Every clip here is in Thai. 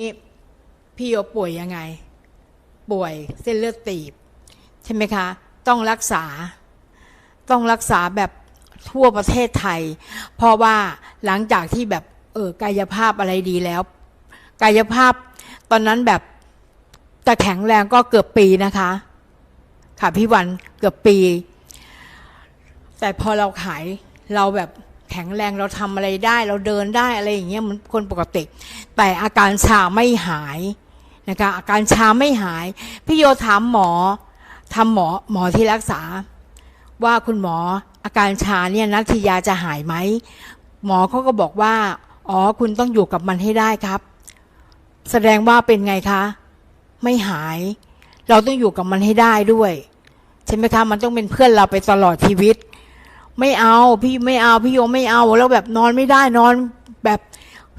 นี่พี่โยป่วยยังไง ป่วยเส้นเลือดตีบ ใช่ไหมคะ ต้องรักษา ต้องรักษาแบบทั่วประเทศไทย เพราะว่าหลังจากที่แบบเออกายภาพอะไรดีแล้ว กายภาพตอนนั้นแบบจะแข็งแรงก็เกือบปีนะคะ ค่ะพี่วันเกือบปี แต่พอเราขายเราแบบแข็งแรงเราทำอะไรได้ เราเดินได้อะไรอย่างเงี้ยเหมือนคนปกติ แต่อาการชาไม่หายนะคะอาการชาไม่หาย พี่โยถามหมอทำหมอหมอที่รักษา ว่าคุณหมออาการชาเนี่ยนัทยาจะหายไหมหมอเขาก็บอกว่า อ๋อคุณต้องอยู่กับมันให้ได้ครับ แสดงว่าเป็นไงคะ ไม่หาย เราต้องอยู่กับมันให้ได้ด้วยใช่ไหมคะมันต้องเป็นเพื่อนเราไปตลอดชีวิต ไม่เอาพี่ไม่เอาพี่โยไม่เอาแล้วแบบนอนไม่ได้นอน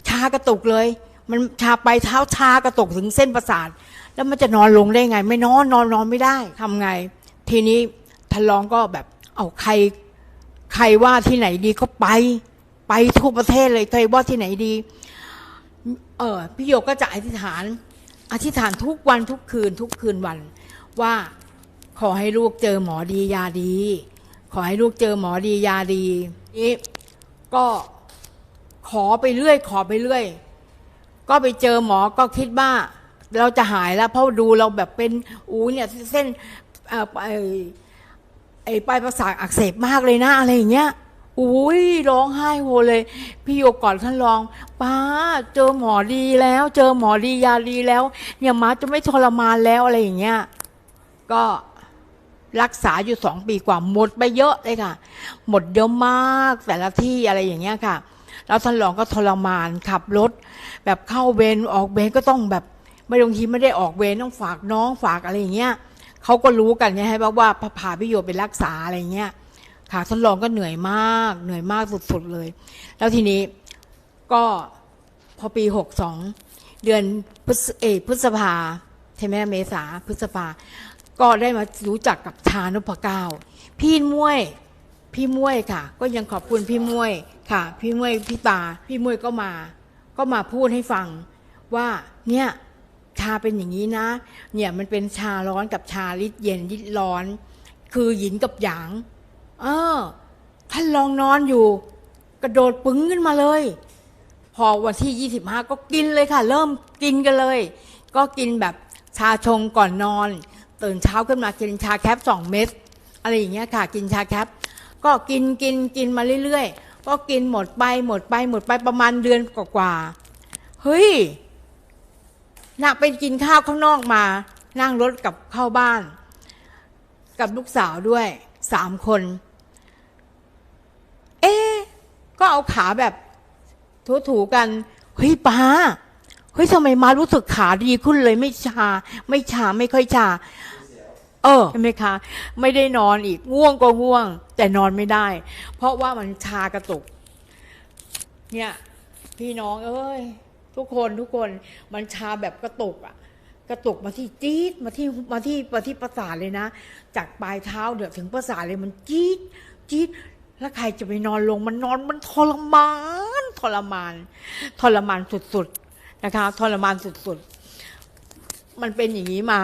ชากระตุกเลย มันชาไปเท้าชากระตุกถึงเส้นประสาท แล้วมันจะนอนลงได้ไง ไม่นอนนอนนอนไม่ได้ทำไง ทีนี้ทนลองก็แบบเอาใคร ใครว่าที่ไหนดีก็ไป ไปทั่วประเทศเลยใครว่าที่ไหนดี เออพี่โยก็จะอธิษฐาน อธิษฐานทุกวันทุกคืนทุกคืนวัน ว่าขอให้ลูกเจอหมอดียาดี ขอให้ลูกเจอหมอดียาดีนี่ก็ ขอไปเรื่อย ขอไปเรื่อย ก็ไปเจอหมอก็คิดว่า เราจะหายแล้ว เพราะดูเราแบบเป็นอูเนี่ยเส้นไอ้ไอปลายประสาทอักเสบมากเลยนะอะไรอย่างเงี้ยอุ้ยร้องไห้โฮเลย พี่โยก่อนท่านรอง ป้า เจอหมอดีแล้ว เจอหมอดียาดีแล้ว เนี่ยมาจะไม่ทรมานแล้วอะไรอย่างเงี้ยก็รักษาอยู่สองปีกว่าหมดไปเยอะเลยค่ะ หมดเยอะมากแต่ละที่อะไรอย่างเงี้ยค่ะ แล้วท่านรองก็ทรมานขับรถ แบบเข้าเวรออกเวรก็ต้องแบบไม่บางทีไม่ได้ออกเวรต้องฝากน้องฝากอะไรอย่างเงี้ยเขาก็รู้กันไงให้ว่าว่าพาพี่โยไปรักษาอะไรเงี้ยค่ะท่านรองก็เหนื่อยมาก เหนื่อยมากสุดๆเลย แล้วทีนี้ก็พอปีหกสองเดือนพฤษเอพฤษภาใช่ไหมเมษาพฤษภา ก็ได้มารู้จักกับชานุพเก้า พี่มวย พี่มวยค่ะ ก็ยังขอบคุณพี่มวย ค่ะ พี่มวยพี่ตา พี่มวยก็มา ก็มาพูดให้ฟังว่าเนี่ยชาเป็นอย่างนี้นะ เนี่ยมันเป็นชาร้อนกับชาลิดเย็นลิดร้อน คือหยินกับหยาง เออ ท่านลองนอนอยู่ กระโดดปึ้งขึ้นมาเลย พอวันที่ 25 ก็กินเลยค่ะ เริ่มกินกันเลย ก็กินแบบชาชงก่อนนอน ตื่นเช้าขึ้นมากินชาแคปสองเม็ดอะไรอย่างเงี้ยค่ะ กินชาแคปก็กินกินกินมาเรื่อยๆ ก็กินหมดไปหมดไปหมดไปประมาณเดือนกว่าๆเฮ้ยน่ะไปกินข้าวข้างนอกมา นั่งรถกลับเข้าบ้าน กับลูกสาวด้วยสามคน เอ๊ก็เอาขาแบบถูๆกันเฮ้ยป้าเฮ้ยทำไมมารู้สึกขาดีขึ้นเลยไม่ชา ไม่ชาไม่ค่อยชา เออใช่ไหมคะ ไม่ได้นอนอีกง่วงก็ง่วง แต่นอนไม่ได้ เพราะว่ามันชากระตุก เนี่ย พี่น้องเอ้ย ทุกคนทุกคนมันชาแบบกระตุกอะกระตุกมาที่จี๊ดมาที่มาที่มาที่ประสาทเลยนะ จากปลายเท้าเดี๋ยถึงประสาทเลยมันจี๊ดจี๊ดแล้วใครจะไปนอนลงมันนอนมันทรมาน ทรมาน ทรมานสุดๆนะคะ ทรมานสุดๆ มันเป็นอย่างนี้มา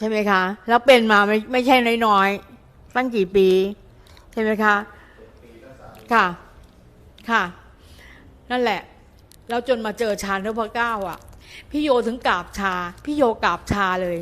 ใช่ไหมคะ แล้วเป็นมาไม่ไม่ใช่น้อยๆตั้งกี่ปี ใช่ไหมคะ ค่ะ ค่ะ นั่นแหละ แล้วจนมาเจอชาเนพเก้าอะ พี่โยถึงกราบชา พี่โยกราบชาเลย